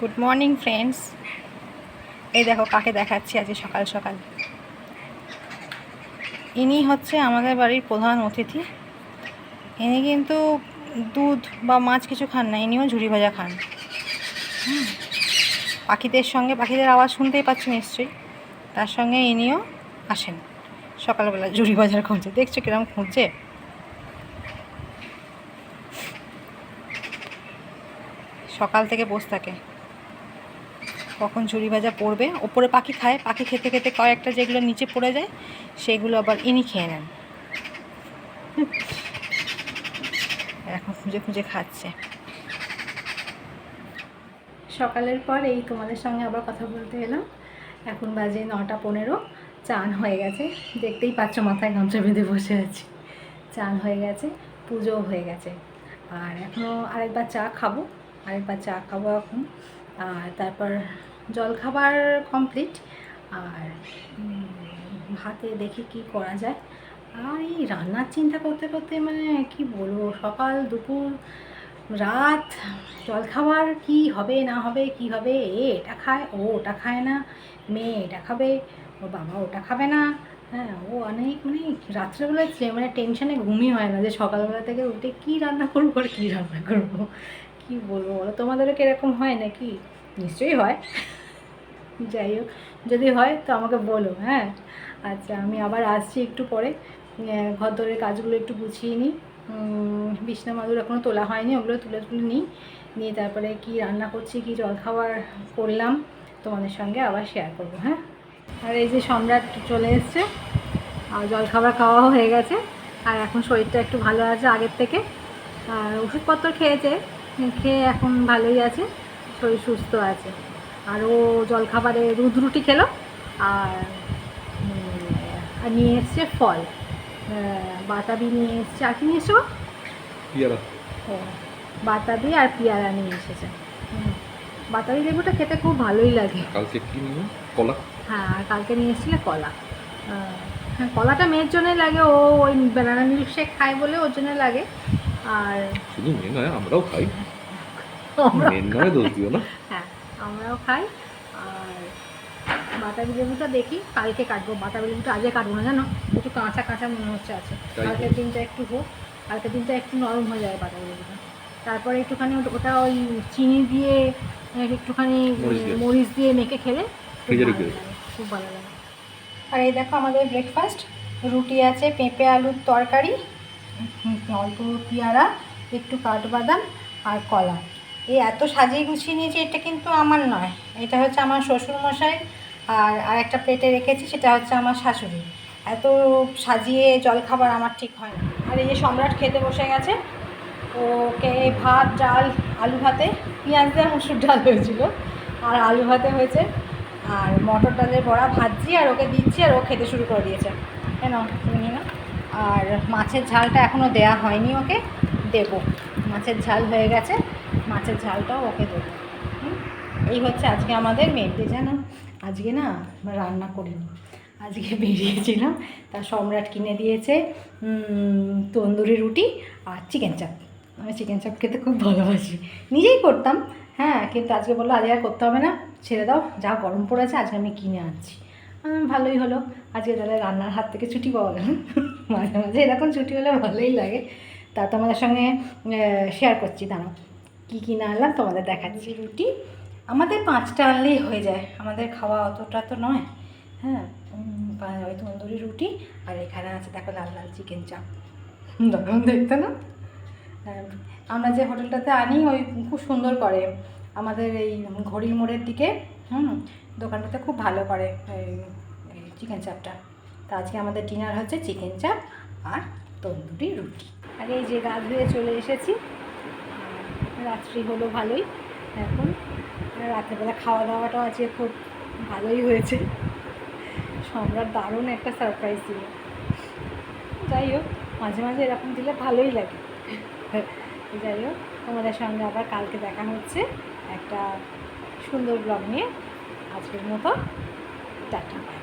Good morning friends এই দেখো কাকে দেখাচ্ছি আজকে সকাল সকাল। ইনি হচ্ছে আমাদের বাড়ির প্রধান অতিথি। ইনি কিন্তু দুধ বা মাছ কিছু খান না, ইনিও ঝুড়ি ভাজা খান। পাখিদের সঙ্গে, পাখিদের আওয়াজ শুনতেই পাচ্ছি নিশ্চয়ই। তার সঙ্গে ইনিও আসেন। সকালবেলা ঝুড়ি ভাজার খুঁজছে দেখছ কিরম খুঁজছে? সকাল থেকে বসে থাকে। কখন ঝুড়ি ভাজা পড়বে। ওপরে পাখি খায়, পাখি খেতে খেতে কয়েকটা যেগুলো নিচে পড়ে যায়, সেগুলো আবার ইনি খেয়ে নেন। এখন খুঁজে খুঁজে খাচ্ছে। সকালের পর এই তোমাদের সঙ্গে আবার কথা বলতে এলাম। এখন বাজে নটা পনেরো, চান হয়ে গেছে। দেখতেই পাচ্ছ মাথায় গামছা বেঁধে বসে আছি। চান হয়ে গেছে, পুজোও হয়ে গেছে। আর এখনও আরেকবার চা খাব, আরেকবার চা খাব এখন। আর তারপর জলখাবার কমপ্লিট আর ভাতে দেখি কি করা যায়। আর এই রান্নার চিন্তা করতে করতে মানে কি বলব, সকাল, দুপুর, রাত, জলখাবার কি হবে, না হবে, কি হবে, এ এটা খায়, ও ওটা খায় না, মেয়ে এটা খাবে, ও বাবা ওটা খাবে না হ্যাঁ ও অনেক মানে রাত্রেবেলায় মানে টেনশনে ঘুমই হয় না যে সকালবেলা থেকে উঠে কী রান্না করব আর কী রান্না করব। কী বলব বলো? তোমাদেরও কীরকম হয় নাকি? নিশ্চয়ই হয়। যাই হোক, যদি হয় তো আমাকে বলো হ্যাঁ? আচ্ছা আমি আবার আসছি একটু পরে। ঘর দরের কাজগুলো একটু গুছিয়ে নিই। বিছনা মাদুর এখনও তোলা হয়নি, ওগুলো তুলে তুলে নিই। নিয়ে তারপরে কি রান্না করছি, কি জলখাবার করলাম, তোমাদের সঙ্গে আবার শেয়ার করব হ্যাঁ? আর এই যে সম্রাট চলে এসছে, আর জলখাবার খাওয়াও হয়ে গেছে। আর এখন শরীরটা একটু ভালো আছে আগের থেকে। আর ওষুধপত্র খেয়েছে। খেয়ে এখন ভালোই আছে শরীর সুস্থ আছে। আর ও জলখাবারে দুধ রুটি খেলো আর নিয়ে এসছে ফল। বাতাবি নিয়ে এসছে আর কি নিয়ে পিয়ারা। ও বাতাবি আর পেয়ারা নিয়ে এসেছে। বাতাবি লেবুটা খেতে খুব ভালোই লাগে। কালকে কি নিয়ে? কলা? হ্যাঁ আর কালকে নিয়ে এসেছিলে কলা। হ্যাঁ কলাটা মেয়ের জন্যই লাগে ও ওই ব্যানানা মিল্ক শেক খায় বলে ওর জন্য লাগে। আর শুধু মেয়ে নয় আমরাও খাই। মেয়ের নয় দোষ দিও না। হ্যাঁ আমরাও খাই। আর বাতাবি লেবুটা দেখি কালকে কাটবো। বাতাবি লেবুটা আজকে কাটবো না জানো? একটু কাঁচা কাঁচা মনে হচ্ছে আছে। কালকের দিনটা একটু হোক কালকের দিনটা একটু নরম হয়ে যাবে বাতাবি লেবুটা। তারপরে একটুখানি ওটা- ওই চিনি দিয়ে একটুখানি মরিচ দিয়ে। মেখে খেলে খুব ভালো লাগে, আর এই দেখো আমাদের ব্রেকফাস্ট রুটি আছে পেঁপে আলুর তরকারি অল্প পেয়ারা, একটু কাঠবাদাম আর কলা। এই এত সাজিয়ে গুছিয়ে নিয়েছি, এটা কিন্তু আমার নয়। এটা হচ্ছে আমার শ্বশুরমশাই আর আর একটা প্লেটে রেখেছি, সেটা হচ্ছে আমার শাশুড়ি। এত সাজিয়ে জলখাবার আমার ঠিক হয় না। আর এই যে সম্রাট খেতে বসে গেছে, ওকে ভাত, ডাল, আলু ভাতে, পেঁয়াজ দেওয়া মুসুর ডাল হয়েছিল। আর আলু ভাতে হয়েছে, আর মটর ডালের বড়া ভাজছি আর ওকে দিচ্ছি আর ও খেতে শুরু করে দিয়েছে। কেন? তুমি নাও। আর মাছের ঝালটা এখনও দেয়া হয়নি ওকে, দেব। মাছের ঝাল হয়ে গেছে, মাছের ঝালটাও ওকে দেবো? এই হচ্ছে আজকে আমাদের মেয়েতে জানো? আজকে না রান্না করিনি। আজকে বেরিয়েছিলাম, তা সম্রাট কিনে দিয়েছে তন্দুরি রুটি আর চিকেন চাপ আমি চিকেন চাপ খেতে খুব ভালোবাসি। নিজেই করতাম হ্যাঁ কিন্তু আজকে বলল, আজকে আর করতে হবে না, ছেড়ে দাও, যা গরম পড়েছে, আজকে আমি কিনে আনছি। ভালোই হলো। আজকে তাহলে রান্নার হাত থেকে ছুটি পাওয়া গেল। মাঝে মাঝে। এরকম ছুটি হলে ভালোই লাগে। তা তোমাদের সঙ্গে শেয়ার করছি দাঁড়াও। কী কী না আনলাম তোমাদের দেখাচ্ছি। রুটি? আমাদের পাঁচটা আনলেই হয়ে যায়। আমাদের খাওয়া অতটা তো নয়। হ্যাঁ ওই তন্দুরি রুটি আর এখানে আছে দেখো লাল লাল চিকেন চাপ। দারুণ দেখতে না? হ্যাঁ, আমরা যে হোটেলটাতে আনি ওই খুব সুন্দর করে। আমাদের এই ঘড়ির মোড়ের দিকে হুম দোকানটাতে খুব ভালো করে চিকেন চাপটা। তা আজকে আমাদের ডিনার হচ্ছে চিকেন চাপ আর তন্দুরি রুটি। আর এই যে গা ধুয়ে চলে এসেছি। রাত্রি হলো ভালোই। এখন রাত্রেবেলা খাওয়া দাওয়াটাও আজকে খুব ভালোই হয়েছে। সম্রাট দারুণ একটা সারপ্রাইজ দিল। যাই হোক, মাঝে মাঝে এরকম দিলে ভালোই লাগে। যাই হোক, তোমাদের সঙ্গে আবার কালকে দেখা হচ্ছে একটা সুন্দর ব্লগ নিয়ে। আজকের মতো, টাটা।